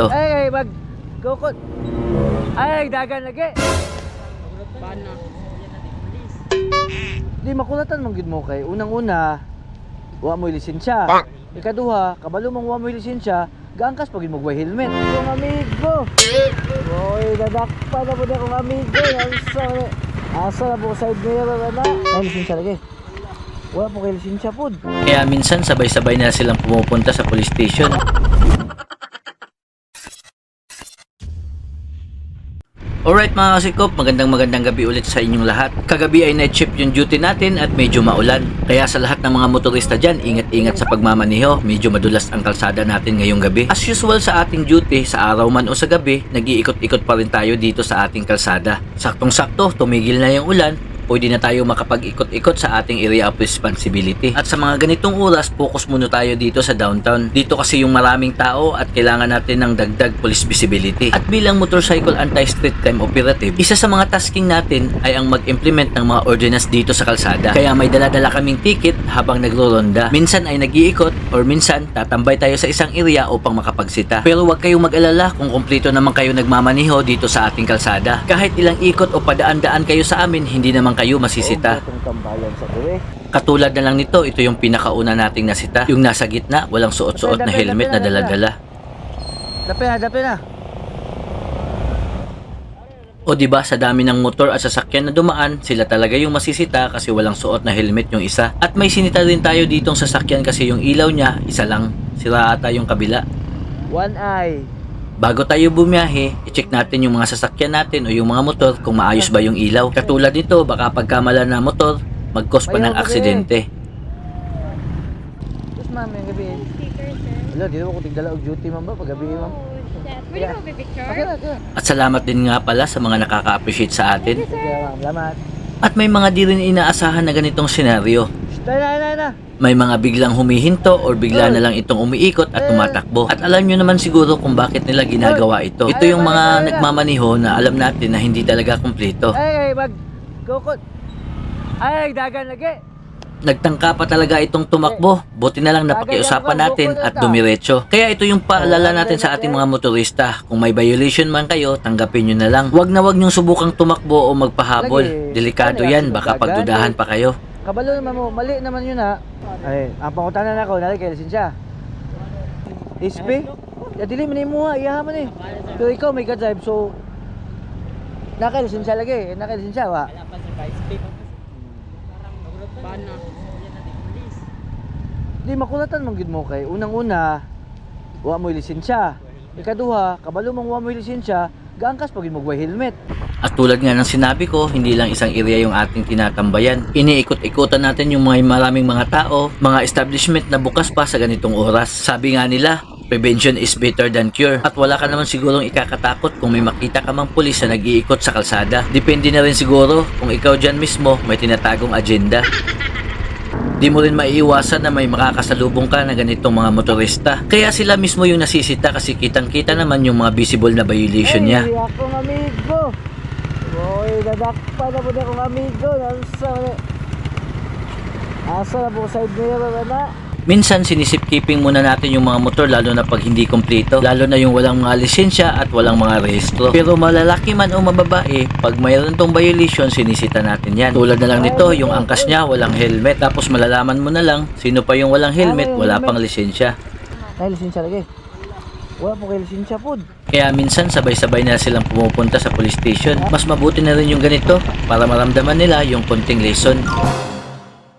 To. Ay, ay, mag... Gukot. Ay, dagan lagi. Bana. Di makulatan man gid mo kay unang-una wa mo lisensya. Ikaduha, kabalo mong wa mo lisensya, gaangkas pag mo way helmet. Kung amigo. Oy, dadakpa na po na kong amigo. Asa asa na po side mirror na. Ay, lisensya lagi. Wala po kay lisensya pod. Kaya minsan sabay-sabay na silang pumupunta sa police station. Alright mga kasikop, magandang magandang gabi ulit sa inyong lahat. Kagabi ay night shift yung duty natin at medyo maulan. Kaya sa lahat ng mga motorista dyan, ingat-ingat sa pagmamaniho. Medyo madulas ang kalsada natin ngayong gabi. As usual sa ating duty, sa araw man o sa gabi, nag-iikot-ikot pa rin tayo dito sa ating kalsada. Saktong-sakto, tumigil na yung ulan, pwede na tayo makapag-ikot-ikot sa ating area of responsibility. At sa mga ganitong oras, focus muna tayo dito sa downtown. Dito kasi yung maraming tao at kailangan natin ng dagdag police visibility. At bilang motorcycle anti-street crime operative, isa sa mga tasking natin ay ang mag-implement ng mga ordinance dito sa kalsada. Kaya may dala-dala kaming ticket habang nagro-ronda. Minsan ay nag-iikot or minsan tatambay tayo sa isang area upang makapagsita. Pero huwag kayong mag-alala kung kumpleto naman kayo nagmamaniho dito sa ating kalsada. Kahit ilang ikot o padaan-daan kayo sa amin, hindi naman kayo masisita. Sa duwe. Katulad na lang nito, ito yung pinakauna nating nasita. Yung nasa gitna, walang suot-suot na helmet na dala-dala. Dapi na, dapi na. O di ba sa dami ng motor at sasakyan na dumaan, sila talaga yung masisita kasi walang suot na helmet yung isa. At may sinita rin tayo ditong sasakyan kasi yung ilaw niya, isa lang. Sira ata yung kabila. One eye. Bago tayo bumiyahe, i-check natin yung mga sasakyan natin o yung mga motor kung maayos ba yung ilaw. Katulad nito, baka pagkamala na motor, mag-cause pa ng aksidente. Yes, ma'am, yung gabi. Hello, di ba ko tigdala og duty ma'am ba pag gabi ma'am? Oh, shit. Pwede mo picture? At salamat din nga pala sa mga nakaka-appreciate sa atin. Ma'am, salamat. At may mga di rin inaasahan na ganitong senaryo. Na, na, na, na. May mga biglang humihinto or bigla na lang itong umiikot at tumatakbo. At alam nyo naman siguro kung bakit nila ginagawa ito. Ito yung mga nagmamaniho na alam natin na hindi talaga kumpleto. Ay, ay, mag... Gukot. Ay, dagan lagi. Nagtangka pa talaga itong tumakbo. Buti na lang napakiusapan natin at dumiretso. Kaya ito yung paalala natin sa ating mga motorista. Kung may violation man kayo, tanggapin nyo na lang. Huwag na huwag nyong subukang tumakbo o magpahabol. Delikado yan, baka pagdudahan pa kayo. Kabalo naman mo, mali naman yun ha. Ay, ang pangutanan ako, nari kay lisensya. SP? Ya dili man mo ha, iyaha man eh. Pero ikaw may ka-drive, so... Naka lisensya lagi, naka lisensya wa. Wala pa sa paper. Bana. Di makulatan man gid mo kay unang-una wa mo lisensya. Ikaduha, kabalo mong wa mo lisensya, gaangkas pag mo helmet. At tulad nga ng sinabi ko, hindi lang isang area yung ating tinatambayan. Iniikot-ikutan natin yung mga maraming mga tao, mga establishment na bukas pa sa ganitong oras. Sabi nga nila, prevention is better than cure. At wala ka naman sigurong ikakatakot kung may makita ka mang pulis na nag-iikot sa kalsada. Depende na rin siguro kung ikaw dyan mismo may tinatagong agenda. Di mo rin maiiwasan na may makakasalubong ka na ganitong mga motorista. Kaya sila mismo yung nasisita kasi kitang-kita naman yung mga visible na violation niya. Ay, akong amigo. Oy, dadakpa na po na akong amigo. Asa na. Asa na po side mirror na. Minsan sinisip keeping muna natin yung mga motor lalo na pag hindi kompleto. Lalo na yung walang mga lisensya at walang mga rehistro. Pero malalaki man o mababae, pag mayroon tong violation, sinisita natin yan. Tulad na lang nito, yung angkas niya, walang helmet. Tapos malalaman mo na lang, sino pa yung walang helmet, wala pang lisensya. Ay, lisensya lagi. Wala po kay lisensya po. Kaya minsan sabay-sabay na silang pumupunta sa police station. Mas mabuti na rin yung ganito para maramdaman nila yung konting lesson.